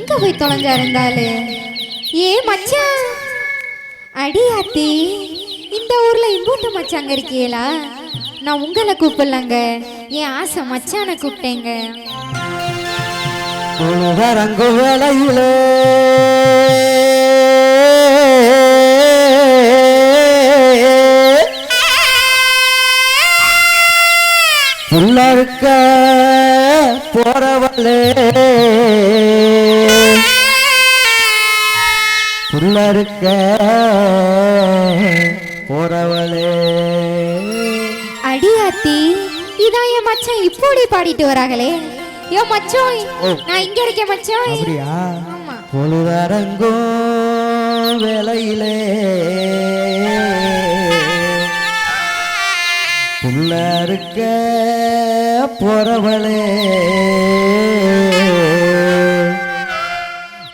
எங்க போய் தொலைஞ்சா இருந்தாலு ஏ மச்சான் அடியாத்தி இந்த ஊர்ல இம்பூட்டு மச்சாங்க இருக்கீங்களா நான் உங்களை கூப்பிடலங்க. என் ஆசை மச்சான கூப்பிட்டேங்க. ரங்கு வேலையிலே புள்ளருக்க போறவளே. இருக்க போறவளே. அடியாத்தி இதான் என் மச்சான் இப்படி பாடிட்டு வராங்களே. யோ மச்சோய் நான் இங்க இருக்கேன் மச்சோய் அப்படியா? பொழுதரங்கோ வேலையிலே புள்ள இருக்க போறவளே.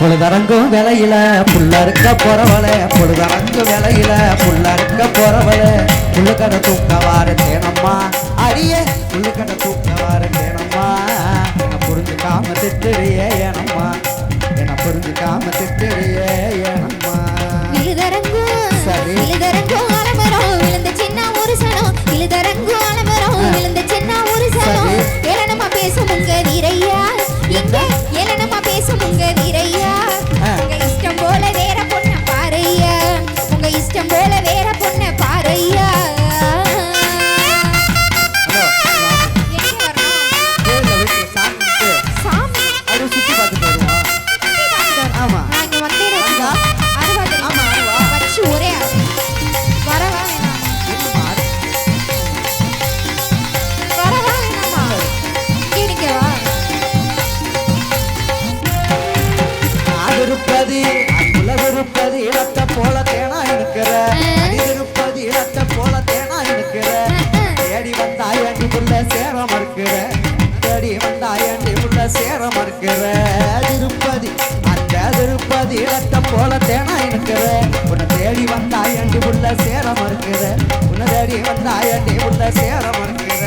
பொழுதரங்கும் விலையில புள்ள இருக்க போறவள. பொழுதரங்கும் விலையில புள்ள இருக்க போறவள. புள்ளுக்கடை தூக்க வார தேனம்மா அரிய புள்ளுக்கடை தூக்க வார தேனம்மா என்னை புரிஞ்சுக்காம திட்டுறியே ஏனம்மா. என்னை புரிஞ்சுக்காம திட்டுறியே ஏனம்மா. சரி. இருக்கிற திருப்பதி அந்த திருப்பதி இடத்தை போல தேனா இருக்கிற உன்னை தேடி வந்தாய் அண்டி உள்ள சேர மறுக்கிற உன்னை தேடி வந்தாய் அண்டி உள்ள சேர மறுக்கிற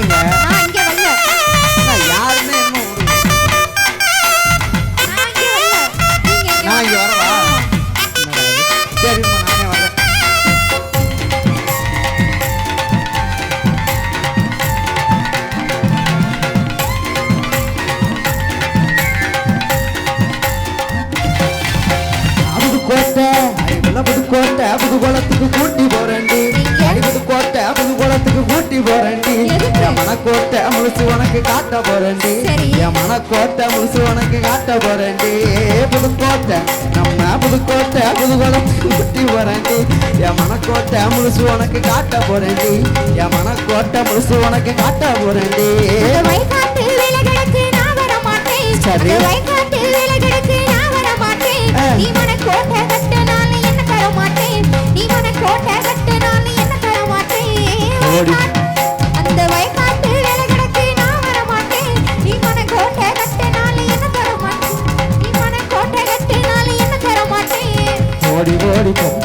Yeah. போறேன்டி. என் மனக்கோட்டை முழுசு உனக்கு காட்ட போறேன்டி. புதுக்கோட்டை. நம்ம புதுக்கோட்டை புதுகுளம் சுட்டி போறேன்டி. என் மனக்கோட்டை முழுசு உனக்கு காட்ட போறேன்டி. என் மனக்கோட்டை முழுசு உனக்கு காட்ட போறேன்டி. சரி. அந்த வயக்கா Jericho.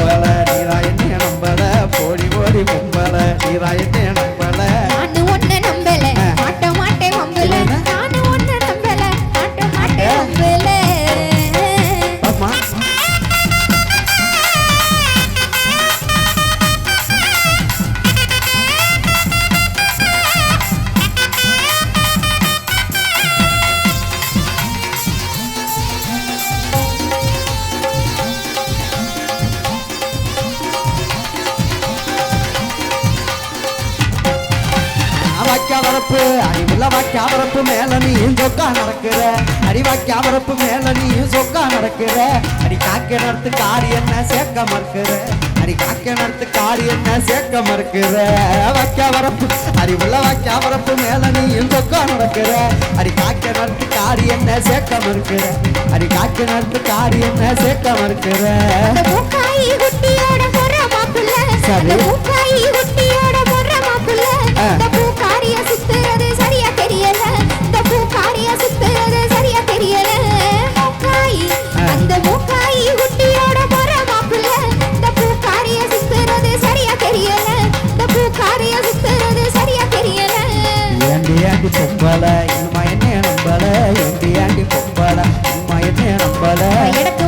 வரப்பு அறிவுள்ள வாக்கியா வரப்பு மேல நீயும் சொக்கா நடக்கிற. அறிவாக்கியா வரப்பு மேல நீயும் சொக்கா நடக்கிற. அடி காக்க நடத்து காரி என்ன சேர்க்க மறுக்கிற. அடி காக்க நடத்து காரி என்ன சேர்க்க மறுக்கிற. வாக்கியா வரப்பு அறிவுள்ள வாக்கியா வரப்பு மேல நீயும் சொக்கா நடக்கிற. அடி காக்க நடத்து காரி என்ன சேர்க்க மறுக்கிற. அடி காக்க நடத்து காரி என்ன சேர்க்க மறுக்கிற. சரி. ஆண்டி ஏண்டி பொம்பல இனிமா என்ன நம்பல ஏண்டி ஏண்டி பொம்பல இனிமா என்ன நம்பல. எனக்கு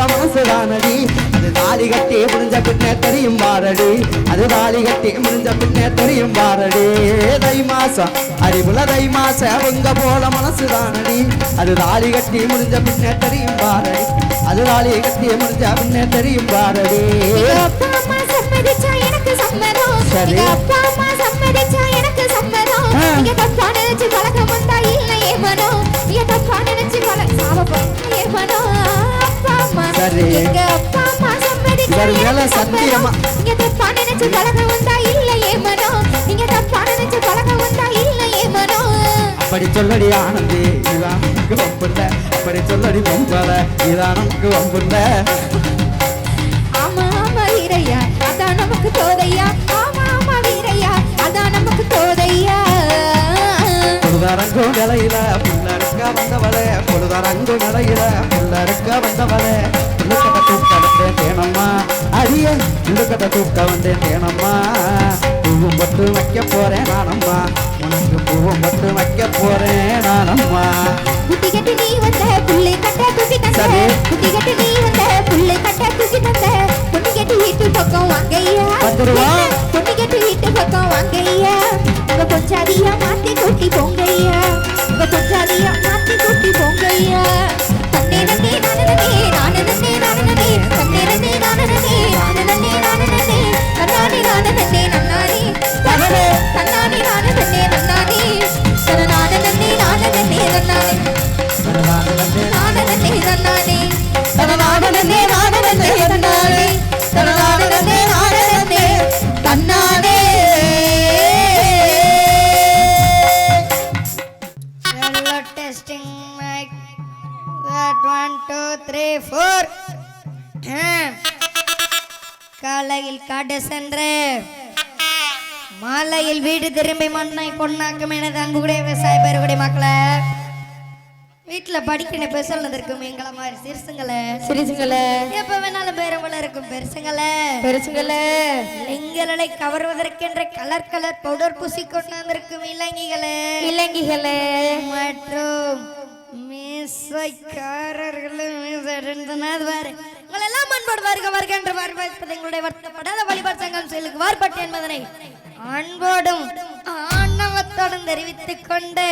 பொங்க போல அது தாலி கட்டி முடிஞ்ச பின்னே தெரியும் வாரடி. அது தாலி கட்டி முடிஞ்ச பின்னே தெரியும் வாரடி. தை மாசம் அறிவுல தை மாச உங்க போல மனசுதானடி. அது தாலி கட்டி முடிஞ்ச பின்னே தெரியும் வாரடி. அது தாலி கட்டி முடிஞ்ச பின்னே தெரியும் வாரடி. எனக்கு சம்மதம் சரி. அப்பா அம்மா சம்மதிச்சா எனக்கு சம்மதம் ஆ. நீங்க தப்பா நினைச்சு பழக்கம் வந்தா இல்ல ஏமனம் நீங்க தப்பா நினைச்சு பழக்கம் சாவப்பம் ஏமனம் அப்பா அம்மா சரி. மேல சத்தியமா. நீங்க தப்பா நினைச்சு பழக்கம் வந்தா இல்ல ஏமனம் நீங்க தப்பா நினைச்சு பழக்கம் வந்தா இல்ல ஏமனம் அப்படி சொல்லடி ஆனந்தி இதான் நமக்கு வம்புல்ல அப்படி சொல்லடி பொம்பல இதான் நமக்கு வம்புல்ல ஆமா ஆமா வீரையா அதான் நமக்கு தோதையா ஆமா ஆமா வீரையா அதான் நமக்கு தோதையா பொழுதரங்கும் புள்ள புள்ளருக்க வந்தவளே பொழுதரங்கும் நிலையில புள்ளருக்க வந்தவளே. புள்ளுக்கட்ட தூக்க வந்தேன் தேனம்மா. அடிய புள்ளுக்கட்ட தூக்க வந்தேன் தேனம்மா. பூவும் பட்டு வைக்க போறேன் நானம்மா. உனக்கு பூவும் பட்டு வைக்க போறேன் நானம்மா. குட்டி கட்டி நீ வந்த புள்ளை கட்ட தூக்கி தந்த. குட்டி கட்டி நீ வந்த புள்ளை கட்ட தூக்கி தந்த பொண்ணு கட்டி வீட்டு பக்கம் வந்துருவா. பொண்ணு கட்டி வீட்டு பக்கம் வாங்கய்யா. உங்க கொஞ்சாதியா மாத்தி கொட்டி போங்கய்யா உங்க கொஞ்சாதியா மாத்தி கொட்டி போங்கய்யா திரும்பி மண்ணை பொண்ணாக்கும் எனது அன்புடைய விவசாய பெருகுடி மக்களை. வீட்டில் படிக்கணும் பெசல் இருக்கும் எங்களை மாதிரி சிறுசுங்களே. சிரிச்சுங்களே எப்ப வேணாலும் பேரவள இருக்கும் பெருசுங்களே. பெருசுங்களே. எங்களை கவர்வதற்கென்ற கலர் கலர் பவுடர் பூசி கொண்டு வந்திருக்கும் இலங்கைகளே இலங்கைகளே மற்றும் மீசைக்காரர்களும் மீசைடுந்தனர் வாரு. உங்களெல்லாம் அன்போடு வருக வருக என்று வரவேற்பது எங்களுடைய வருத்தப்படாத வழிபாடு சங்கம் செயலுக்கு வார்பட்டு என்பதனை அன்போடும் ஆணவத்தோடும் தெரிவித்துக் கொண்டு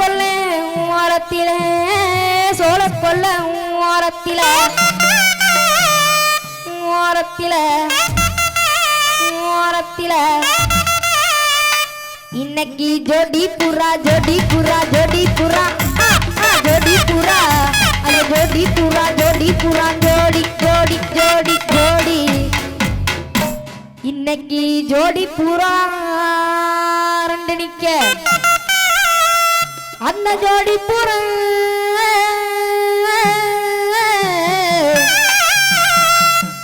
கொல்ல ஓரத்திலே சோழ கொல்ல ஓரத்தில ஓரத்தில ஓரத்தில இன்னைக்கு ஜோடி புறா ஜோடி புறா ஜோடி புறா. ஜோடி புறா அது ஜோடி புறா ஜோடி புறா ஜோடி ஜோடி ஜோடி ஜோடி. இன்னைக்கு ஜோடி புறா ரெண்டு நிக்க. அந்த ஜோடி புற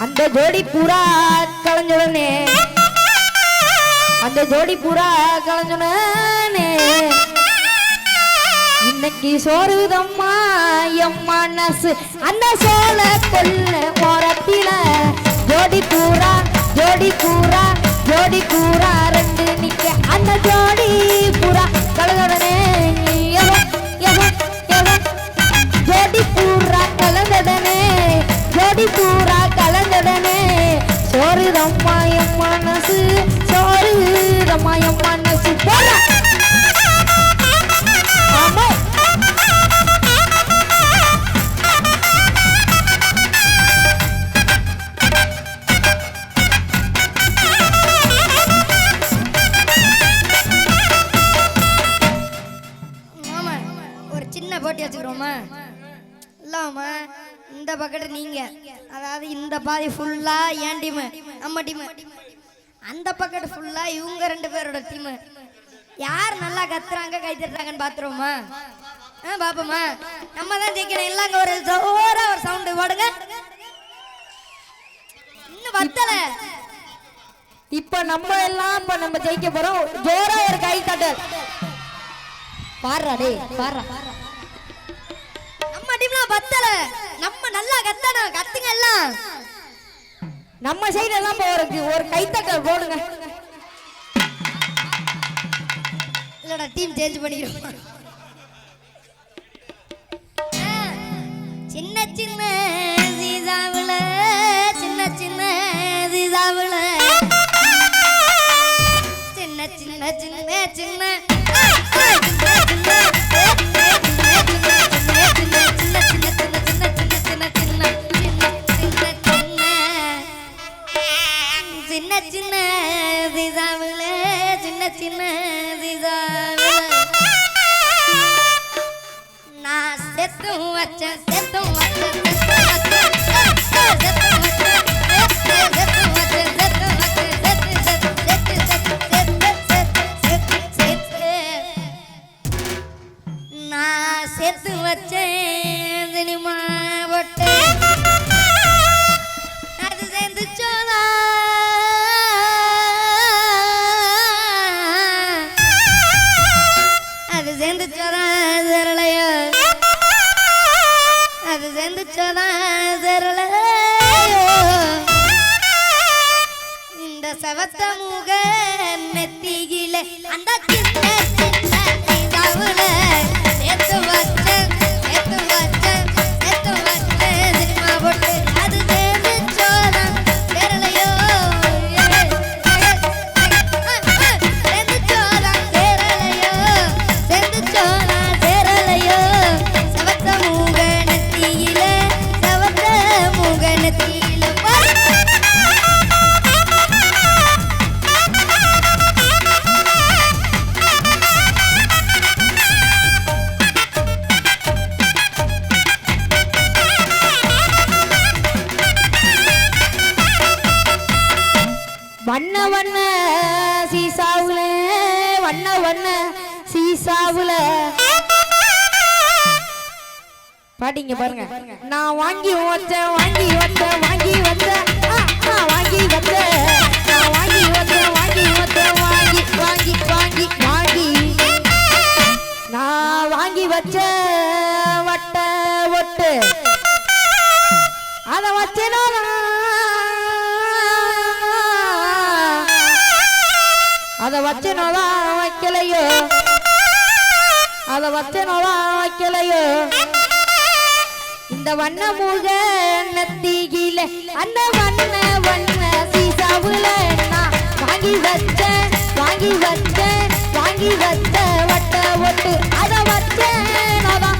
அந்த ஜோடி புறா கலைஞ்சுடனே அந்த ஜோடி புறா கலைஞ்சுடனே இன்னைக்கு சோறுதம்மா எம் மனசு. அந்த சோழ கொல்ல ஓரத்தில. ஜோடி பூரா ஜோடி பூரா ஜோடி பூரா ரெண்டு நிக்க. அந்த ஜோடி பூரா கலந்துடனே இந்த பாதி ஃபுல்லா என் டீம் நம்ம டீம் அந்த பக்கெட் ஃபுல்லா இவங்க ரெண்டு பேரோட டீம் யார் நல்லா கத்துறாங்க கை தட்டுறாங்கன்னு பாத்துருவோமா? ஆ பாப்போமா? நம்ம தான் ஜெயிக்கணும். இல்லைங்க ஒரு ஜோரா ஒரு சவுண்டு போடுங்க. இன்னும் வத்தல. இப்ப நம்ம எல்லாம் இப்ப நம்ம ஜெயிக்க போறோம். ஜோரா ஒரு கை தட்டல் பாடுறா டேய் பாடுறா. நம்ம டீம்லாம் வத்தல. நம்ம நல்லா கத்தணும். கத்துங்க எல்லாம். நம்ம சைடு தான் போறதுக்கு ஒரு கை போடுங்க. இல்லடா டீம் சேஞ்ச் பண்ணிக்கிறோம். சின்ன சின்ன சீசாவுல சின்ன சின்ன சீசாவுல சின்ன சின்ன சின்ன சின்ன. சின்ன சின்ன சின்ன சின்ன சீசாவுல. நான் செத்தும் வச்சேன் செத்தும் வச்சேன் செத்து வச்சேன் செத்து செத்து செத்து செத்து செத்து செத்து. நான் செத்து வச்சேன் சினிமா போட்டு. அது சேர்ந்து சோதா அது சேர்ந்து சோதா அது சேர்ந்து சோதா இந்த செவத்த முக நெத்தியில அந்த பாட்டிங்க பாருங்க. நான் வாங்கி வச்சேன் வாங்கி வச்சேன் வாங்கி ஆ, வாங்கி வச்சேன். நான் வாங்கி வச்சேன் வாங்கி வச்சேன் வாங்கி வாங்கி வாங்கி வாங்கி. நான் வாங்கி வச்சேன் வட்ட ஒட்டு. அத வச்சேனோ? அத வச்சேனோதான் வைக்கலையோ? அத வச்சேனோதான் வைக்கலையோ? இந்த வண்ண முக நத்திகில அந்த வண்ண வண்ண சீசாவுல நான் வாங்கி வச்ச வாங்கி வச்ச வாங்கி வச்ச வட்ட ஒட்டு. அத வச்சேன் அதான்